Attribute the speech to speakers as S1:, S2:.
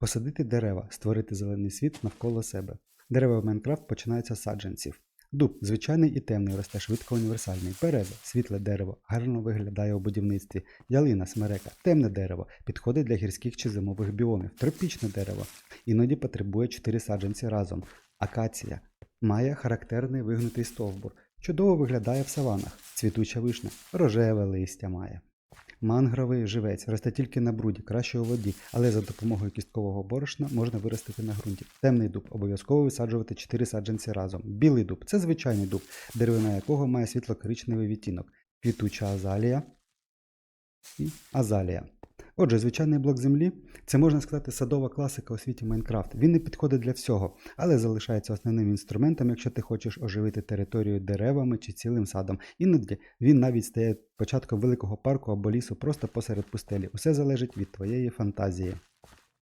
S1: Посадити дерева, створити зелений світ навколо себе. Дерева в Майнкрафт починаються з саджанців. Дуб звичайний і темний, росте швидко універсальний. Береза світле дерево, гарно виглядає у будівництві. Ялина, смерека, темне дерево, підходить для гірських чи зимових біомів. Тропічне дерево. Іноді потребує 4 саджанці разом. Акація має характерний вигнутий стовбур. Чудово виглядає в саванах. Цвітуча вишня, рожеве листя має. Мангровий живець росте тільки на бруді, краще у воді, але за допомогою кісткового борошна можна виростити на ґрунті. Темний дуб обов'язково висаджувати 4 саджанці разом. Білий дуб це звичайний дуб, деревина якого має світло-коричневий відтінок. Квітуча азалія і азалія. Отже, звичайний блок землі це можна сказати садова класика у світі Майнкрафт. Він не підходить для всього, але залишається основним інструментом, якщо ти хочеш оживити територію деревами чи цілим садом. Іноді він навіть стає початком великого парку або лісу просто посеред пустелі. Усе залежить від твоєї фантазії.